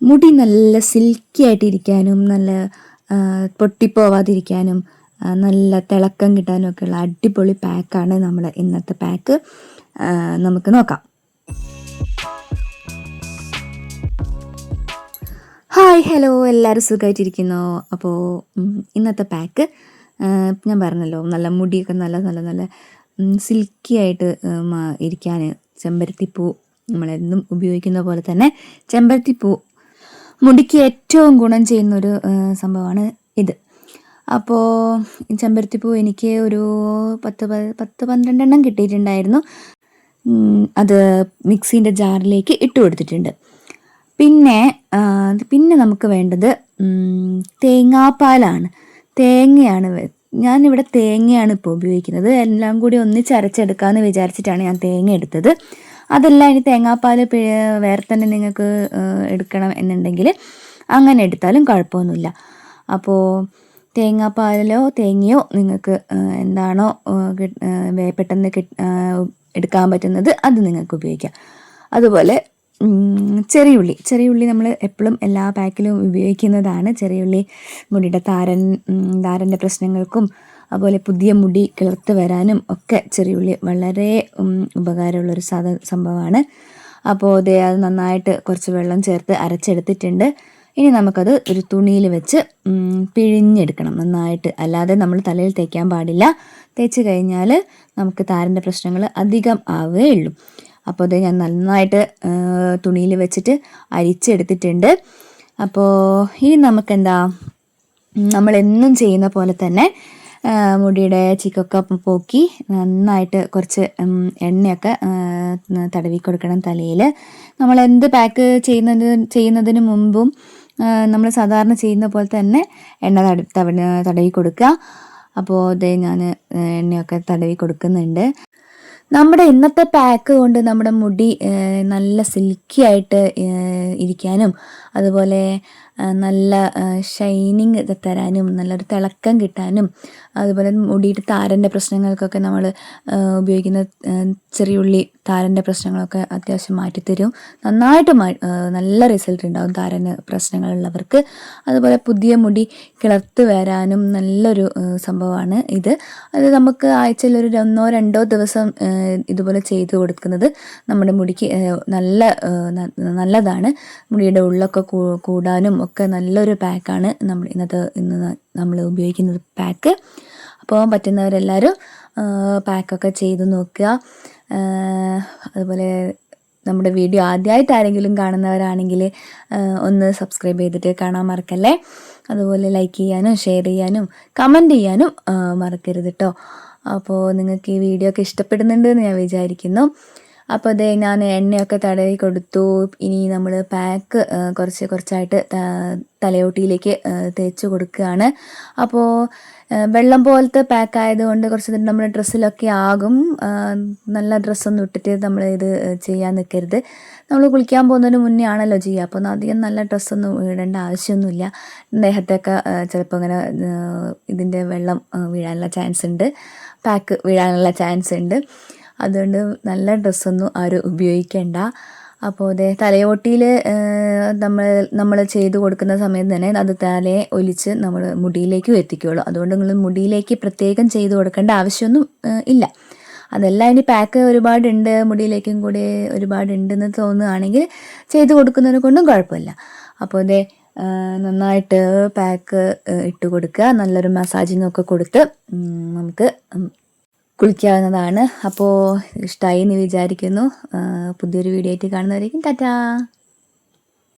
മുടി നല്ല സിൽക്കി ആയിട്ടിരിക്കാനും നല്ല പൊട്ടിപ്പോവാതിരിക്കാനും നല്ല തിളക്കം കിട്ടാനും ഒക്കെ ഉള്ള അടിപൊളി പാക്കാണ് നമ്മൾ ഇന്നത്തെ പാക്ക് നമുക്ക് നോക്കാം. ഹായ് ഹലോ എല്ലാവരും സുഖമായിട്ടിരിക്കുന്നു. അപ്പോൾ ഇന്നത്തെ പാക്ക് ഞാൻ പറഞ്ഞല്ലോ നല്ല മുടിയൊക്കെ നല്ല നല്ല നല്ല സിൽക്കി ആയിട്ട് ഇരിക്കാൻ ചെമ്പരത്തിപ്പൂ നമ്മളെന്നും ഉപയോഗിക്കുന്ന പോലെ തന്നെ ചെമ്പരത്തിപ്പൂ മുടിക്ക് ഏറ്റവും ഗുണം ചെയ്യുന്നൊരു സംഭവമാണ് ഇത്. അപ്പോൾ ചെമ്പരത്തിപ്പൂ എനിക്ക് ഒരു പത്ത് പത്ത് പന്ത്രണ്ടെണ്ണം കിട്ടിയിട്ടുണ്ടായിരുന്നു. അത് മിക്സീന്റെ ജാറിലേക്ക് ഇട്ട് കൊടുത്തിട്ടുണ്ട്. പിന്നെ പിന്നെ നമുക്ക് വേണ്ടത് തേങ്ങാപ്പാലാണ്. തേങ്ങയാണ് ഞാനിവിടെ തേങ്ങയാണ് ഇപ്പോൾ ഉപയോഗിക്കുന്നത്. എല്ലാം കൂടി ഒന്നിച്ച് അരച്ചെടുക്കാമെന്ന് വിചാരിച്ചിട്ടാണ് ഞാൻ തേങ്ങ എടുത്തത്. അതല്ല ഇനി തേങ്ങാപ്പാൽ വേറെ തന്നെ നിങ്ങൾക്ക് എടുക്കണം എന്നുണ്ടെങ്കിൽ അങ്ങനെ എടുത്താലും കുഴപ്പമൊന്നുമില്ല. അപ്പോൾ തേങ്ങാപ്പാലോ തേങ്ങയോ നിങ്ങൾക്ക് എന്താണോ പെട്ടെന്ന് എടുക്കാൻ പറ്റുന്നത് അത് നിങ്ങൾക്ക് ഉപയോഗിക്കാം. അതുപോലെ ചെറിയുള്ളി. ചെറിയുള്ളി നമ്മൾ എപ്പോഴും എല്ലാ പാക്കിലും ഉപയോഗിക്കുന്നതാണ്. ചെറിയുള്ളി മുടിയുടെ താരൻ താരന്റെ പ്രശ്നങ്ങൾക്കും അതുപോലെ പുതിയ മുടി കിളിർത്ത് വരാനും ഒക്കെ ചെറിയുള്ളി വളരെ ഉപകാരമുള്ള ഉപകാരമുള്ളൊരു സാധ സംഭവമാണ്. അപ്പോൾ ദേ അത് നന്നായിട്ട് കുറച്ച് വെള്ളം ചേർത്ത് അരച്ചെടുത്തിട്ടുണ്ട്. ഇനി നമുക്കത് ഒരു തുണിയിൽ വെച്ച് പിഴിഞ്ഞെടുക്കണം നന്നായിട്ട്. അല്ലാതെ നമ്മൾ തലയിൽ തേക്കാൻ പാടില്ല. തേച്ച് കഴിഞ്ഞാൽ നമുക്ക് താരന്റെ പ്രശ്നങ്ങൾ അധികം ആവുകയേ ഉള്ളൂ. അപ്പോൾ അത് ഞാൻ നന്നായിട്ട് തുണിയിൽ വെച്ചിട്ട് അരിച്ചെടുത്തിട്ടുണ്ട്. അപ്പോൾ ഇനി നമുക്കെന്താ നമ്മൾ എന്നും ചെയ്യുന്ന പോലെ തന്നെ മുടിയുടെ ചിക്കൊക്കെ പോക്കി നന്നായിട്ട് കുറച്ച് എണ്ണയൊക്കെ തടവി കൊടുക്കണം തലയിൽ നമ്മൾ എന്ത് പാക്ക് ചെയ്യുന്നത് ചെയ്യുന്നതിന് മുമ്പും നമ്മൾ സാധാരണ ചെയ്യുന്ന പോലെ തന്നെ എണ്ണ തടവി തടവി കൊടുക്കുക അപ്പോൾ അതേ ഞാൻ എണ്ണയൊക്കെ തടവി കൊടുക്കുന്നുണ്ട് നമ്മുടെ ഇന്നത്തെ പാക്ക് കൊണ്ട് നമ്മുടെ മുടി നല്ല സിൽക്കി ആയിട്ട് ഇരിക്കാനും അതുപോലെ നല്ല ഷൈനിങ് തരാനും നല്ലൊരു തിളക്കം കിട്ടാനും അതുപോലെ മുടിയുടെ താരന്റെ പ്രശ്നങ്ങൾക്കൊക്കെ നമ്മൾ ഉപയോഗിക്കുന്ന ചെറിയ ചെറിയുള്ളി താരന്റെ പ്രശ്നങ്ങളൊക്കെ അത്യാവശ്യം മാറ്റിത്തരും. നന്നായിട്ട് നല്ല റിസൾട്ട് ഉണ്ടാവും താരന് പ്രശ്നങ്ങളുള്ളവർക്ക്. അതുപോലെ പുതിയ മുടി കിളർത്ത് വരാനും നല്ലൊരു സംഭവമാണ് ഇത്. അത് നമുക്ക് ആഴ്ചയിൽ ഒരു ഒന്നോ രണ്ടോ ദിവസം ഇതുപോലെ ചെയ്ത് കൊടുക്കുന്നത് നമ്മുടെ മുടിക്ക് നല്ല നല്ലതാണ്. മുടിയുടെ ഉള്ളൊക്കെ കൂടാനും ഒക്കെ നല്ലൊരു പാക്കാണ് നമ്മൾ ഇന്നത്തെ ഇന്ന് നമ്മൾ ഉപയോഗിക്കുന്നത് പാക്ക്. അപ്പോൾ പറ്റുന്നവരെല്ലാവരും പാക്കൊക്കെ ചെയ്ത് നോക്കുക. അതുപോലെ നമ്മുടെ വീഡിയോ ആദ്യമായിട്ട് ആരെങ്കിലും കാണുന്നവരാണെങ്കിൽ ഒന്ന് സബ്സ്ക്രൈബ് ചെയ്തിട്ട് കാണാൻ മറക്കല്ലേ? അതുപോലെ ലൈക്ക് ചെയ്യാനും ഷെയർ ചെയ്യാനും കമന്റ് ചെയ്യാനും മറക്കരുത് കേട്ടോ അപ്പോൾ നിങ്ങൾക്ക് ഈ വീഡിയോ ഒക്കെ ഇഷ്ടപ്പെടുന്നുണ്ട് എന്ന് ഞാൻ വിചാരിക്കുന്നു. അപ്പോൾ അതേ ഞാൻ എണ്ണയൊക്കെ തടവി കൊടുത്തു. ഇനി നമ്മൾ പാക്ക് കുറച്ച് കുറച്ചായിട്ട് തലയോട്ടിയിലേക്ക് തേച്ച് കൊടുക്കുകയാണ്. അപ്പോൾ വെള്ളം പോലത്തെ പാക്ക് ആയതുകൊണ്ട് കുറച്ച് നമ്മുടെ ഡ്രസ്സിലൊക്കെ ആകും. നല്ല ഡ്രസ്സൊന്നും ഇട്ടിട്ട് നമ്മൾ ഇത് ചെയ്യാൻ നിൽക്കരുത് നമ്മൾ കുളിക്കാൻ പോകുന്നതിന് മുന്നേ ആണല്ലോ ചെയ്യുക അപ്പോൾ അധികം നല്ല ഡ്രസ്സൊന്നും ഇടേണ്ട ആവശ്യമൊന്നുമില്ല. ദേഹത്തൊക്കെ ചിലപ്പോൾ ഇങ്ങനെ ഇതിന്റെ വെള്ളം വീഴാനുള്ള ചാൻസ് ഉണ്ട്. പാക്ക് വീഴാനുള്ള ചാൻസ് ഉണ്ട്. അതുകൊണ്ട് നല്ല ഡ്രസ്സൊന്നും ആരും ഉപയോഗിക്കേണ്ട. അപ്പോൾ അതെ തലയോട്ടിയിൽ നമ്മൾ നമ്മൾ ചെയ്ത് കൊടുക്കുന്ന സമയത്ത് തന്നെ അത് തലയെ ഒലിച്ച് നമ്മൾ മുടിയിലേക്ക് എത്തിക്കുകയുള്ളൂ അതുകൊണ്ട് നിങ്ങൾ മുടിയിലേക്ക് പ്രത്യേകം ചെയ്ത് കൊടുക്കേണ്ട ആവശ്യമൊന്നും ഇല്ല. അതെല്ലാം ഇനി പാക്ക് ഒരുപാടുണ്ട് മുടിയിലേക്കും കൂടി ഒരുപാടുണ്ടെന്ന് തോന്നുകയാണെങ്കിൽ ചെയ്ത് കൊടുക്കുന്നതിനെ കൊണ്ടും കുഴപ്പമില്ല. അപ്പോൾ അതെ നന്നായിട്ട് പാക്ക് ഇട്ട് കൊടുക്കുക. നല്ലൊരു മസാജിങ്ങൊക്കെ കൊടുത്ത് നമുക്ക് കുളിക്കാവുന്നതാണ്. അപ്പോൾ ഇഷ്ടമായി എന്ന് വിചാരിക്കുന്നു. പുതിയൊരു വീഡിയോ ആയിട്ട് കാണുന്നവരേക്കും ടാറ്റാ.